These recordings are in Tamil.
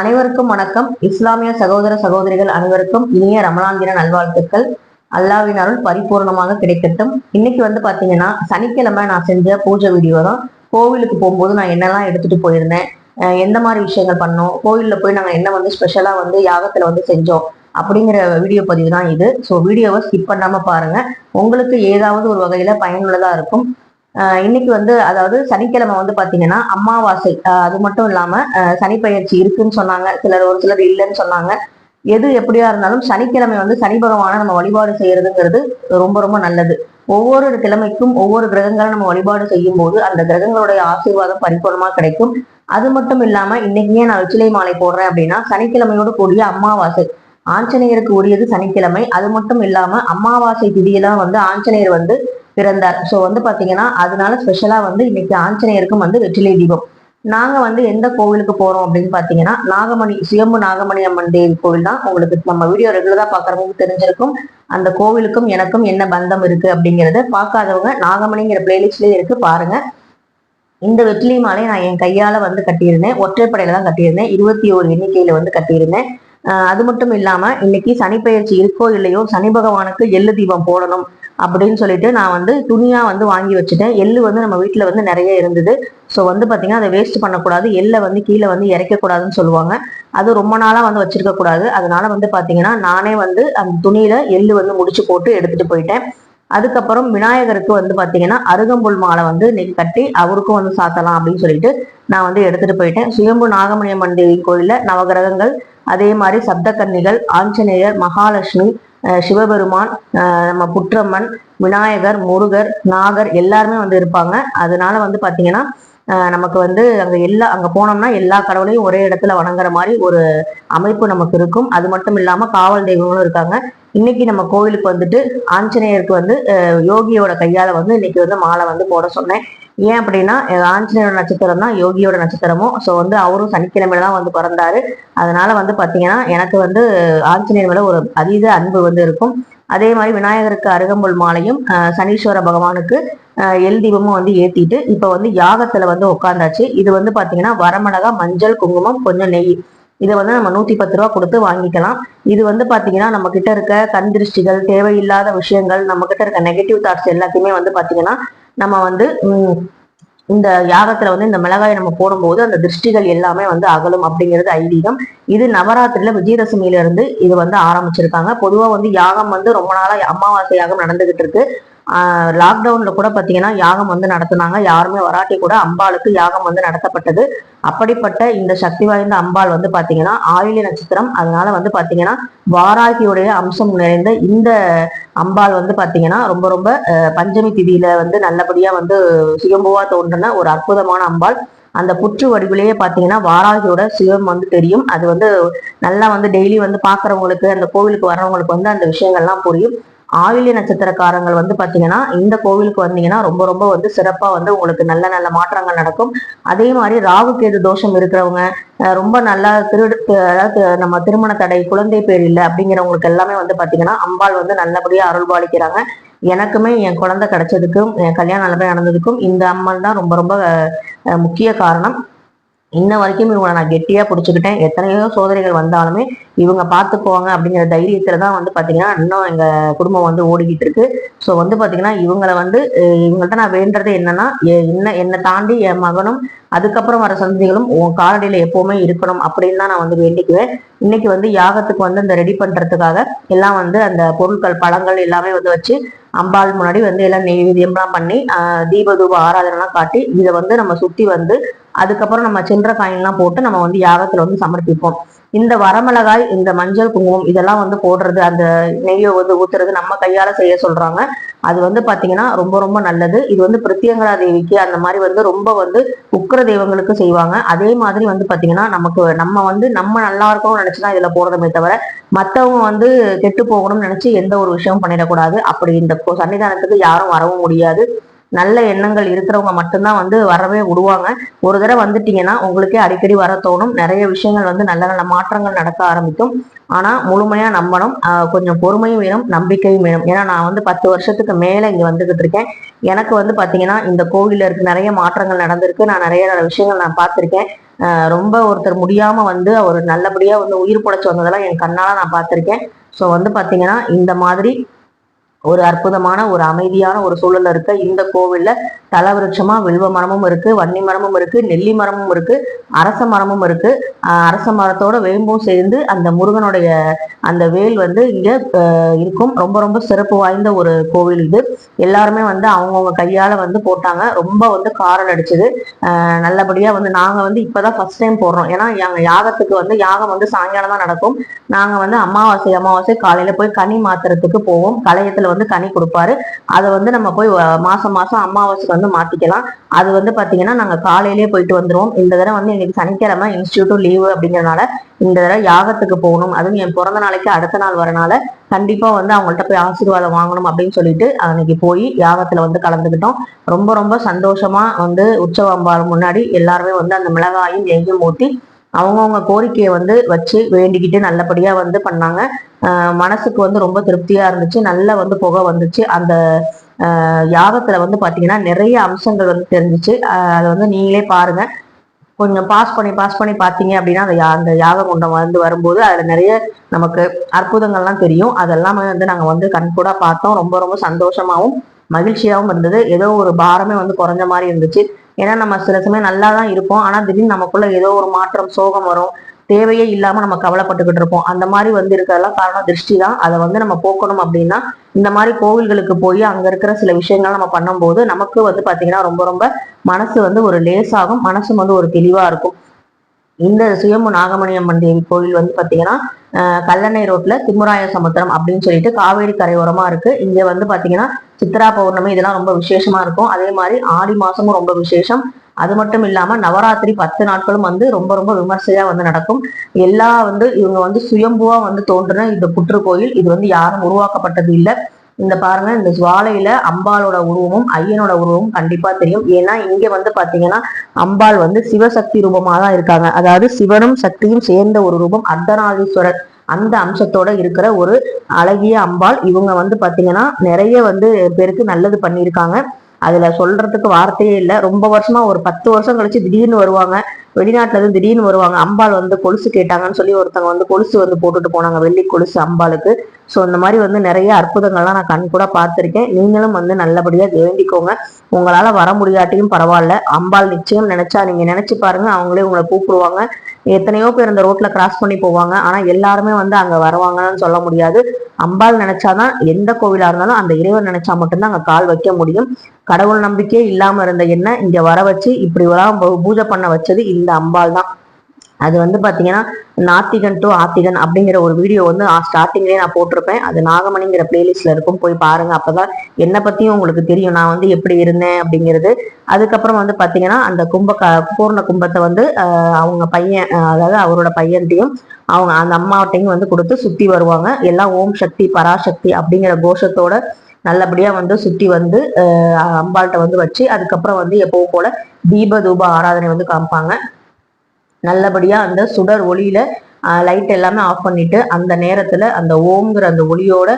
அனைவருக்கும் வணக்கம். இஸ்லாமிய சகோதர சகோதரிகள் அனைவருக்கும் இனிய ரமலான் தின நல்வாழ்த்துக்கள். அல்லாவின் அருள் பரிபூர்ணமாக கிடைக்கட்டும். இன்னைக்கு வந்து பாத்தீங்கன்னா சனிக்கிழமை நான் செஞ்ச பூஜை வீடியோ தான். கோவிலுக்கு போகும்போது நான் என்னெல்லாம் எடுத்துட்டு போயிருந்தேன். எந்த மாதிரி விஷயங்கள் பண்ணோம்? கோவில்ல போய் நாங்க என்ன வந்து ஸ்பெஷலாக வந்து யாகத்துல வந்து செஞ்சோம்? அப்படிங்கிற வீடியோ பதிவு தான் இது. ஸோ வீடியோவை ஸ்கிப் பண்ணாம பாருங்க. உங்களுக்கு ஏதாவது ஒரு வகையில பயனுள்ளதாக இருக்கும். இன்னைக்கு வந்து அதாவது சனிக்கிழமை வந்து பாத்தீங்கன்னா அமாவாசை. அது மட்டும் இல்லாம சனிப்பயிற்சி இருக்குன்னு சொன்னாங்க. சிலர் ஒரு சிலர் இல்லைன்னு சொன்னாங்க. எது எப்படியா இருந்தாலும் சனிக்கிழமை வந்து சனி பகவானை நம்ம வழிபாடு செய்யறதுங்கிறது ரொம்ப ரொம்ப நல்லது. ஒவ்வொரு கிழமைக்கும் ஒவ்வொரு கிரகங்களை நம்ம வழிபாடு செய்யும் போது அந்த கிரகங்களுடைய ஆசீர்வாதம் பரிபூர்ணமா கிடைக்கும். அது மட்டும் இல்லாம இன்னைக்கே நான் வெற்றிலை மாலை போடுறேன் அப்படின்னா சனிக்கிழமையோடு கூடிய அமாவாசை. ஆஞ்சநேயருக்கு உரியது சனிக்கிழமை. அது மட்டும் இல்லாம அமாவாசை திதியெல்லாம் வந்து ஆஞ்சநேயர் வந்து பிறந்தார். ஸோ வந்து பாத்தீங்கன்னா அதனால ஸ்பெஷலாக வந்து இன்னைக்கு ஆஞ்சநேயருக்கும் வந்து வெற்றிலை தீபம். நாங்க வந்து எந்த கோவிலுக்கு போறோம் அப்படின்னு பாத்தீங்கன்னா நாகமணி சுயம்பு நாகமணி அம்மன் தேவி கோவில் தான் உங்களுக்கு நம்ம வீடியோ ரெகுலரா பாக்குறவங்களுக்கு தெரிஞ்சிருக்கும். அந்த கோவிலுக்கும் எனக்கும் என்ன பந்தம் இருக்கு அப்படிங்கறத பார்க்காதவங்க நாகமணிங்கிற பிளேலிஸ்ட்லேயே இருக்கு பாருங்க. இந்த வெற்றிலை மாலை நான் என் கையால வந்து கட்டியிருந்தேன். ஒற்றைப்படையில தான் கட்டியிருந்தேன். இருபத்தி ஒரு எண்ணிக்கையில் வந்து கட்டியிருந்தேன். ஆஹ் அது மட்டும் இல்லாம இன்னைக்கு சனிப்பெயர்ச்சி இருக்கோ இல்லையோ சனி பகவானுக்கு எள்ளு தீபம் போடணும். அப்படின்னு சொல்லிட்டு நான் வந்து துணியா வந்து வாங்கி வச்சுட்டேன். எள்ளு வந்து நம்ம வீட்டுல வந்து நிறைய இருந்தது. ஸோ வந்து பார்த்தீங்கன்னா அதை வேஸ்ட் பண்ணக்கூடாது. எள்ளை வந்து கீழே வந்து இறைக்க கூடாதுன்னு சொல்லுவாங்க. அது ரொம்ப நாளாக வந்து வச்சிருக்க கூடாது. அதனால வந்து பார்த்தீங்கன்னா நானே வந்து அந்த துணியில எள்ளு வந்து முடிச்சு போட்டு எடுத்துட்டு போயிட்டேன். அதுக்கப்புறம் விநாயகருக்கு வந்து பார்த்தீங்கன்னா அருகம்புல் மாலை வந்து இன்னைக்கு கட்டி அவருக்கும் வந்து சாத்தலாம் அப்படின்னு சொல்லிட்டு நான் வந்து எடுத்துட்டு போயிட்டேன். சுயம்பு நாகமணியம்மன் தேவி கோயிலில் நவகிரகங்கள் அதே மாதிரி சப்தகன்னிகள் ஆஞ்சநேயர் மகாலட்சுமி சிவபெருமான் நம்ம புற்றம்மன் விநாயகர் முருகர் நாகர் எல்லாருமே வந்து இருப்பாங்க. அதனால வந்து பாத்தீங்கன்னா நமக்கு வந்து அங்கே எல்லா அங்கே போனோம்னா எல்லா கடவுளையும் ஒரே இடத்துல வணங்குற மாதிரி ஒரு அமைப்பு நமக்கு இருக்கும். அது மட்டும் இல்லாமல் காவல் தெய்வங்களும் இருக்காங்க. இன்னைக்கு நம்ம கோவிலுக்கு வந்துட்டு ஆஞ்சநேயருக்கு வந்து யோகியோட கையால் வந்து இன்னைக்கு வந்து மாலை வந்து போட சொன்னேன். ஏன் அப்படின்னா ஆஞ்சநேயோட நட்சத்திரம் தான் யோகியோட நட்சத்திரமும் ஸோ வந்து அவரும் சனிக்கிழமையில தான் வந்து பிறந்தாரு. அதனால வந்து பார்த்தீங்கன்னா எனக்கு வந்து ஆஞ்சநேயர் மேலே ஒரு அதீத அன்பு வந்து இருக்கும். அதே மாதிரி விநாயகருக்கு அருகம்புல் மாலையும் சனீஸ்வர பகவானுக்கு எல் தீபமும் வந்து ஏத்திட்டு இப்ப வந்து யாகத்துல வந்து உட்காந்தாச்சு இது வந்து பாத்தீங்கன்னா வரமிளகா மஞ்சள் குங்குமம் கொஞ்சம் நெய். இதை வந்து நம்ம நூத்தி பத்து ரூபா கொடுத்து வாங்கிக்கலாம். இது வந்து பாத்தீங்கன்னா நம்ம கிட்ட இருக்க கண் திருஷ்டிகள் தேவையில்லாத விஷயங்கள் நம்ம கிட்ட இருக்க நெகட்டிவ் தாட்ஸ் எல்லாத்தையுமே வந்து பாத்தீங்கன்னா நம்ம வந்து இந்த யாகத்துல வந்து இந்த மிளகாயை நம்ம போடும்போது அந்த திருஷ்டிகள் எல்லாமே வந்து அகலும் அப்படிங்கிறது ஐதீகம். இது நவராத்திரியில விஜயதசமியில இருந்து இது வந்து ஆரம்பிச்சிருக்காங்க. பொதுவா வந்து யாகம் வந்து ரொம்ப நாளா அமாவாசை யாகம் நடந்துகிட்டு இருக்கு. லாக்டவுன்ல கூட பாத்தீங்கன்னா யாகம் வந்து நடத்துனாங்க. யாருமே வராட்டி கூட அம்பாளுக்கு யாகம் வந்து நடத்தப்பட்டது. அப்படிப்பட்ட இந்த சக்தி வாய்ந்த அம்பாள் வந்து பாத்தீங்கன்னா ஆயுளி நட்சத்திரம். அதனால வந்து பாத்தீங்கன்னா வாராகியுடைய அம்சம் நிறைந்த இந்த அம்பாள் வந்து பாத்தீங்கன்னா ரொம்ப ரொம்ப அஹ், பஞ்சமி திதியில வந்து நல்லபடியா வந்து சுயம்புவா தோன்றின ஒரு அற்புதமான அம்பாள். அந்த புற்று வடிவிலேயே பாத்தீங்கன்னா வாராகியோட சிவம் வந்து தெரியும். அது வந்து நல்லா வந்து டெய்லி வந்து பாக்குறவங்களுக்கு அந்த கோவிலுக்கு வர்றவங்களுக்கு வந்து அந்த விஷயங்கள்லாம் புரியும். ஆயில்ய நட்சத்திரக்காரங்கள் வந்து பாத்தீங்கன்னா இந்த கோவிலுக்கு வந்தீங்கன்னா ரொம்ப ரொம்ப வந்து சிறப்பா வந்து உங்களுக்கு நல்ல நல்ல மாற்றங்கள் நடக்கும். அதே மாதிரி ராகு கேது தோஷம் இருக்கிறவங்க ரொம்ப நல்லா திரு அதாவது நம்ம திருமண தடை குழந்தை பேர் இல்லை அப்படிங்கிறவங்களுக்கு எல்லாமே வந்து பாத்தீங்கன்னா அம்பாள் வந்து நல்லபடியா அருள்பாலிக்கிறாங்க. எனக்குமே என் குழந்தை கிடைச்சதுக்கும் என் கல்யாணம் நல்லபடியாக நடந்ததுக்கும் இந்த அம்மன் தான் ரொம்ப ரொம்ப முக்கிய காரணம். இன்ன வரைக்கும் இவங்களை நான் கெட்டியா பிடிச்சுக்கிட்டேன். எத்தனையோ சோதனைகள் வந்தாலுமே இவங்க பார்த்துக்குவாங்க அப்படிங்கிற தைரியத்துல தான் வந்து பாத்தீங்கன்னா இன்னும் எங்க குடும்பம் வந்து ஓடிக்கிட்டு இருக்கு. ஸோ வந்து பாத்தீங்கன்னா இவங்களை வந்து இவங்கள்ட்ட நான் வேண்டது என்னன்னா எ- என்ன என்னை தாண்டி என் மகனும் அதுக்கப்புறம் வர சந்ததிகளும் உன் காலடியில எப்பவுமே இருக்கணும் அப்படின்னு தான் நான் வந்து வேண்டிக்குவேன். இன்னைக்கு வந்து யாகத்துக்கு வந்து அந்த ரெடி பண்றதுக்காக எல்லாம் வந்து அந்த பொருட்கள் பழங்கள் எல்லாமே வந்து வச்சு அம்பாள் முன்னாடி வந்து எல்லாம் நெய்வேதியம்லாம் பண்ணி தீபதூப தீப தூப ஆராதனைலாம் காட்டி இதை வந்து நம்ம சுத்தி வந்து அதுக்கப்புறம் நம்ம சில்லற காயின்லாம் போட்டு நம்ம வந்து யாகத்துல வந்து சமர்ப்பிப்போம். இந்த வரமிளகாய் இந்த மஞ்சள் குங்குமம் இதெல்லாம் வந்து போடுறது அந்த நெய்யை வந்து ஊத்துறது நம்ம கையால செய்ய சொல்றாங்க. அது வந்து பாத்தீங்கன்னா ரொம்ப ரொம்ப நல்லது. இது வந்து பிரத்யங்கரா தேவிக்கு அந்த மாதிரி வந்து ரொம்ப வந்து உக்கிர தெய்வங்களுக்கு செய்வாங்க. அதே மாதிரி வந்து பாத்தீங்கன்னா நமக்கு நம்ம வந்து நம்ம நல்லா இருக்கணும்னு நினைச்சுதான் இதுல போடுறதுமே தவிர மத்தவங்க வந்து கெட்டு போகணும்னு நினைச்சு எந்த ஒரு விஷயமும் பண்ணிடக்கூடாது. அப்படி இந்த சன்னிதானத்துக்கு யாரும் வரவும் முடியாது. நல்ல எண்ணங்கள் இருக்கிறவங்க மட்டும்தான் வந்து வரவே விடுவாங்க. ஒரு தடவை வந்துட்டீங்கன்னா உங்களுக்கே அடிக்கடி வர தோணும். நிறைய விஷயங்கள் வந்து நல்ல நல்ல மாற்றங்கள் நடக்க ஆரம்பிக்கும். ஆனால் முழுமையாக நம்பணும். கொஞ்சம் பொறுமையும் வேணும் நம்பிக்கையும் வேணும். ஏன்னா நான் வந்து பத்து வருஷத்துக்கு மேலே இங்கே வந்துக்கிட்டு இருக்கேன். எனக்கு வந்து பார்த்தீங்கன்னா இந்த கோவிலில் இருக்கு நிறைய மாற்றங்கள் நடந்திருக்கு. நான் நிறைய நிறைய விஷயங்கள் நான் பார்த்துருக்கேன். ரொம்ப ஒருத்தர் முடியாமல் வந்து அவர் நல்லபடியாக வந்து உயிர் புடைச்சு வந்ததெல்லாம் என் கண்ணால் நான் பார்த்துருக்கேன். ஸோ வந்து பார்த்தீங்கன்னா இந்த மாதிரி ஒரு அற்புதமான ஒரு அமைதியான ஒரு சூழல்ல இருக்க இந்த கோவில்ல தலவிருட்சமா வில்வ மரமும் இருக்கு வன்னி மரமும் இருக்கு நெல்லி மரமும் இருக்கு அரச மரமும் இருக்கு. அரச மரத்தோட வேம்பும் சேர்ந்து அந்த முருகனுடைய அந்த வேல் வந்து இங்க இருக்கும். ரொம்ப ரொம்ப சிறப்பு வாய்ந்த ஒரு கோவில் இது. எல்லாருமே வந்து அவங்கவுங்க கையால வந்து போட்டாங்க. ரொம்ப வந்து காரல் அடிச்சது. நல்லபடியா வந்து நாங்க வந்து இப்பதான் ஃபர்ஸ்ட் டைம் போடுறோம். ஏன்னா எங்க யாகத்துக்கு வந்து யாகம் வந்து சாயங்காலம் தான் நடக்கும். நாங்க வந்து அமாவாசை அமாவாசை காலையில போய் கனி மாத்துறதுக்கு போவோம். கலையத்துல வந்து கனி கொடுப்பாரு. அதை வந்து நம்ம போய் மாசம் மாசம் அமாவாசைக்கு வந்து மாத்திக்கலாம். அது வந்து பாத்தீங்கன்னா நாங்க காலையிலேயே போயிட்டு வந்துருவோம். இந்த தடவை வந்து எங்களுக்கு சனிக்கிழமை இன்ஸ்டியூட்டும் லீவு அப்படிங்கறதுனால இந்த தடவை யாகத்துக்கு போகணும். அதுவும் என் பிறந்த நாளைக்கு அடுத்த நாள் வரனால கண்டிப்பா வந்து அவங்கள்ட்ட போய் ஆசீர்வாதம் வாங்கணும் அப்படின்னு சொல்லிட்டு அன்னைக்கு போய் யாகத்துல வந்து கலந்துக்கிட்டோம். ரொம்ப ரொம்ப சந்தோஷமா வந்து உற்சவம்பால் முன்னாடி எல்லாருமே வந்து அந்த மிளகாயும் நெய்யும் ஊற்றி அவங்கவுங்க கோரிக்கையை வந்து வச்சு வேண்டிக்கிட்டு நல்லபடியா வந்து பண்ணாங்க. மனசுக்கு வந்து ரொம்ப திருப்தியா இருந்துச்சு. நல்ல வந்து புகை வந்துச்சு. அந்த யாகத்துல வந்து பாத்தீங்கன்னா நிறைய அம்சங்கள் வந்து தெரிஞ்சுச்சு. அதை வந்து நீங்களே பாருங்க. கொஞ்சம் பாஸ் பண்ணி பாஸ் பண்ணி பார்த்தீங்க அப்படின்னா அந்த யா- அந்த யாக குண்டம் வந்து வரும்போது அதில் நிறைய நமக்கு அற்புதங்கள்லாம் தெரியும். அதெல்லாமே வந்து நாங்கள் வந்து கண்கூடாக பார்த்தோம். ரொம்ப ரொம்ப சந்தோஷமாகவும் மகிழ்ச்சியாகவும் இருந்தது. ஏதோ ஒரு பாரமே வந்து குறைஞ்ச மாதிரி இருந்துச்சு. ஏன்னா நம்ம சில சமயம் நல்லா தான் இருப்போம். ஆனால் திடீர்னு நமக்குள்ள ஏதோ ஒரு மாற்றம் சோகம் வரும். தேவையே இல்லாம நம்ம கவலைப்பட்டுக்கிட்டு இருப்போம். அந்த மாதிரி வந்து இருக்கிறதெல்லாம் காரணம் திருஷ்டி தான் அதை வந்து நம்ம போக்கணும் அப்படின்னா இந்த மாதிரி கோவில்களுக்கு போய் அங்க இருக்கிற சில விஷயங்கள் நம்ம பண்ணும்போது நமக்கு வந்து பாத்தீங்கன்னா ரொம்ப ரொம்ப மனசு வந்து ஒரு லேசாகும். மனசு வந்து ஒரு தெளிவா இருக்கும். இந்த சுயம்பு நாகமணியம்மன் தேவி கோவில் வந்து பாத்தீங்கன்னா கல்லணை ரோட்ல திம்முராய சமுத்திரம் அப்படின்னு சொல்லிட்டு காவேரி கரையோரமா இருக்கு. இங்க வந்து பாத்தீங்கன்னா சித்ரா பௌர்ணமி இதெல்லாம் ரொம்ப விசேஷமா இருக்கும். அதே மாதிரி ஆடி மாசமும் ரொம்ப விசேஷம். அது மட்டும் இல்லாம நவராத்திரி பத்து நாட்களும் வந்து ரொம்ப ரொம்ப விமர்சையா வந்து நடக்கும். எல்லா வந்து இவங்க வந்து சுயம்புவா வந்து தோன்றின இந்த புற்று கோயில் இது வந்து யாரும் உருவாக்கப்பட்டது இல்லை. இந்த பாருங்க இந்த ஜுவாலையில அம்பாலோட உருவமும் ஐயனோட உருவமும் கண்டிப்பா தெரியும். ஏன்னா இங்க வந்து பாத்தீங்கன்னா அம்பாள் வந்து சிவசக்தி ரூபமா தான் இருக்காங்க. அதாவது சிவனும் சக்தியும் சேர்ந்த ஒரு ரூபம் அர்த்தநாதீஸ்வரர் அந்த அம்சத்தோட இருக்கிற ஒரு அழகிய அம்பாள். இவங்க வந்து பாத்தீங்கன்னா நிறைய வந்து பேருக்கு நல்லது பண்ணியிருக்காங்க. அதுல சொல்றதுக்கு வார்த்தையே இல்லை. ரொம்ப வருஷமா ஒரு பத்து வருஷம் கழிச்சு திடீர்னு வருவாங்க. வெளிநாட்டுல இருந்து திடீர்னு வருவாங்க. அம்பாள் வந்து கொலுசு கேட்டாங்கன்னு சொல்லி ஒருத்தவங்க வந்து கொலுசு வந்து போட்டுட்டு போனாங்க. வெள்ளி கொலுசு அம்பாளுக்கு. ஸோ இந்த மாதிரி வந்து நிறைய அற்புதங்கள்லாம் நான் கண் கூட பார்த்துருக்கேன். நீங்களும் வந்து நல்லபடியாக வேண்டிக்கோங்க. உங்களால் வர முடியாட்டியும் பரவாயில்ல. அம்பாள் நிச்சயம் நினச்சா நீங்கள் நினச்சி பாருங்கள் அவங்களே உங்களை கூப்பிடுவாங்க. எத்தனையோ பேர் இந்த ரோட்ல கிராஸ் பண்ணி போவாங்க. ஆனா எல்லாருமே வந்து அங்க வருவாங்கன்னு சொல்ல முடியாது. அம்பாள் நினைச்சாதான் எந்த கோவிலா இருந்தாலும் அந்த இறைவன் நினைச்சா மட்டும்தான் அங்க கால் வைக்க முடியும். கடவுள் நம்பிக்கையே இல்லாம இருந்த என்ன? இங்க வர வச்சு இப்படி பூஜை பண்ண வச்சது இந்த அம்பாள் தான். அது வந்து பார்த்தீங்கன்னா நாத்திகன் டு ஆத்திகன் அப்படிங்கிற ஒரு வீடியோ வந்து ஸ்டார்டிங்லேயே நான் போட்டிருப்பேன். அது நாகமணிங்கிற பிளேலிஸ்ட்ல இருக்கும். போய் பாருங்க. அப்போதான் என்னை பற்றியும் உங்களுக்கு தெரியும். நான் வந்து எப்படி இருந்தேன் அப்படிங்கிறது. அதுக்கப்புறம் வந்து பார்த்தீங்கன்னா அந்த கும்ப க பூர்ண கும்பத்தை வந்து அவங்க பையன் அதாவது அவரோட பையன்ட்டையும் அவங்க அந்த அம்மாவட்டையும் வந்து கொடுத்து சுற்றி வருவாங்க. எல்லாம் ஓம் சக்தி பராசக்தி அப்படிங்கிற கோஷத்தோட நல்லபடியா வந்து சுத்தி வந்து அம்பாள்கிட்ட வந்து வச்சு அதுக்கப்புறம் வந்து எப்பவும் போல தீப தூப ஆராதனை வந்து காமிப்பாங்க. நல்லபடியாக அந்த சுடர் ஒளியில் லைட் எல்லாமே ஆஃப் பண்ணிட்டு அந்த நேரத்தில் அந்த ஓம்ங்கிற அந்த ஒளியோட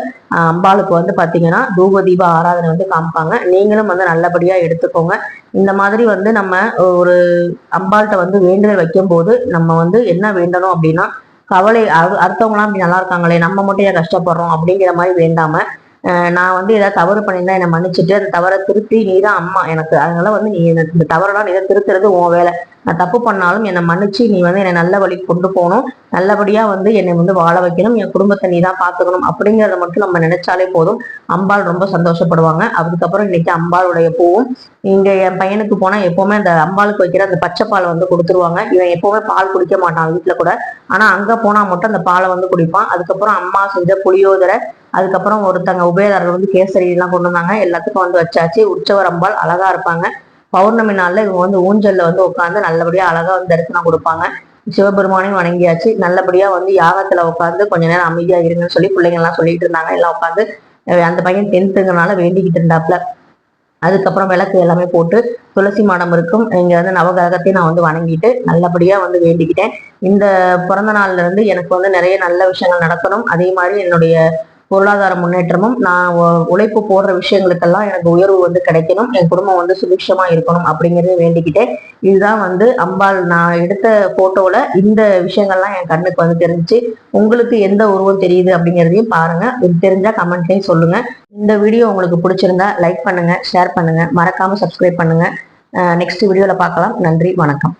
அம்பாளுக்கு வந்து பார்த்தீங்கன்னா தூப தீப ஆராதனை வந்து காமிப்பாங்க. நீங்களும் வந்து நல்லபடியாக எடுத்துக்கோங்க. இந்த மாதிரி வந்து நம்ம ஒரு அம்பாள்கிட்ட வந்து வேண்டுதல் வைக்கும் போது நம்ம வந்து என்ன வேண்டணும் அப்படின்னா கவலை அடுத்தவங்களாம் அப்படி நல்லா இருக்காங்களே நம்ம மட்டும் ஏன் கஷ்டப்படுறோம் அப்படிங்கிற மாதிரி வேண்டாம நான் வந்து ஏதாவது தவறு பண்ணியிருந்தா என்னை மன்னிச்சுட்டு அந்த தவறை திருத்தி நீ தான் அம்மா எனக்கு அதனால வந்து நீ இந்த தவறெல்லாம் நீ தான் திருத்துறது உன் வேலை. நான் தப்பு பண்ணாலும் என்னை மன்னிச்சு நீ வந்து என்னை நல்ல வழிக்கு கொண்டு போகணும். நல்லபடியாக வந்து என்னை வந்து வாழ வைக்கணும். என் குடும்பத்தை நீ தான் பார்த்துக்கணும். அப்படிங்கிறத மட்டும் நம்ம நினைச்சாலே போதும். அம்பாள் ரொம்ப சந்தோஷப்படுவாங்க. அதுக்கப்புறம் இன்னைக்கு அம்பாளுடைய பூவும் இங்க என் பையனுக்கு போனா எப்பவுமே அந்த அம்பாளுக்கு வைக்கிற அந்த பச்சை பால் வந்து கொடுத்துருவாங்க. இவன் எப்பவுமே பால் குடிக்க மாட்டான் வீட்டுல கூட. ஆனா அங்க போனா மட்டும் அந்த பாலை வந்து குடிப்பான். அதுக்கப்புறம் அம்மா செஞ்ச புளியோதரை அதுக்கப்புறம் ஒருத்தங்க உபயதாரர்கள் வந்து கேசரி எல்லாம் கொண்டு வந்தாங்க. எல்லாத்துக்கும் வந்து வச்சாச்சு. உற்சவர் அம்பாள் அழகா இருப்பாங்க. பௌர்ணமி நாளில் இவங்க வந்து ஊஞ்சல்ல வந்து உட்காந்து நல்லபடியா அழகா வந்து தரிசனம் கொடுப்பாங்க. சிவபெருமானையும் வணங்கியாச்சு. நல்லபடியா வந்து யாகத்துல உட்காந்து கொஞ்ச நேரம் அமைதியா இருங்கன்னு சொல்லி பிள்ளைங்க எல்லாம் சொல்லிட்டு இருந்தாங்க. எல்லாம் உட்காந்து அந்த பையன் டென்த்துங்கனால வேண்டிக்கிட்டு இருந்தாப்ல. அதுக்கப்புறம் விளக்கு எல்லாமே போட்டு துளசி மாடம் இருக்கும். இங்க வந்து நவகிரகத்தையும் நான் வந்து வணங்கிட்டு நல்லபடியா வந்து வேண்டிக்கிட்டேன். இந்த பிறந்த நாள்ல இருந்து எனக்கு வந்து நிறைய நல்ல விஷயங்கள் நடக்கணும். அதே மாதிரி என்னுடைய பொருளாதார முன்னேற்றமும் நான் உழைப்பு போடுற விஷயங்களுக்கெல்லாம் எனக்கு உயர்வு வந்து கிடைக்கணும். என் குடும்பம் வந்து சுபிக்ஷமா இருக்கணும் அப்படிங்கறத வேண்டிக்கிட்டே இதுதான் வந்து அம்பாள் நான் எடுத்த போட்டோல இந்த விஷயங்கள்லாம் என் கண்ணுக்கு வந்து தெரிஞ்சு உங்களுக்கு எந்த உருவம் தெரியுது அப்படிங்கிறதையும் பாருங்க. இது தெரிஞ்சா கமெண்ட்லயும் சொல்லுங்க. இந்த வீடியோ உங்களுக்கு பிடிச்சிருந்தா லைக் பண்ணுங்க ஷேர் பண்ணுங்க. மறக்காம சப்ஸ்கிரைப் பண்ணுங்க. நெக்ஸ்ட் வீடியோல பார்க்கலாம். நன்றி வணக்கம்.